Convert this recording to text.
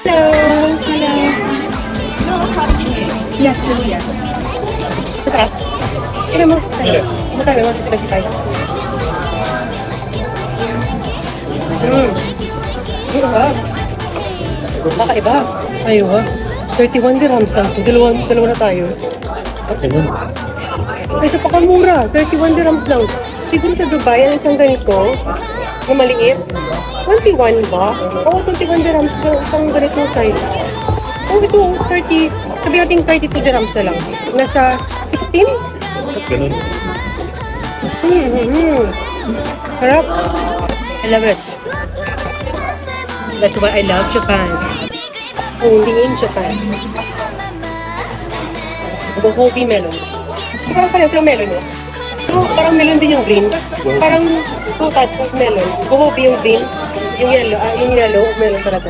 Hello! Hello! Yes, sure, yes. Masarap? Kaya mo? Magkano mo? Sila tayo. Hmm. Iba. Kakaiba. Ayaw ha. 31 dirhams lang. Dalawa, dalawa na tayo. Ay, sa pakamura. 31 dirhams lang. Siguro sa Dubai, ang isang ganito, na maliit, 21 ba? Oo, 21 dirhams lang. Isang ganitong size. Oh, ito, 30. Sabi natin 32 dirhams na lang. Nasa 16? Ganun. Hmm, hmm, hmm. Sarap. I love it. That's why I love Japan. Only in Japan. Gohobi melon. Parang pala sa melon yun. So, parang melon din yung green. Parang two types of melon. Gohobi yung green. Yung yellow, ah, yung yellow, melon talaga.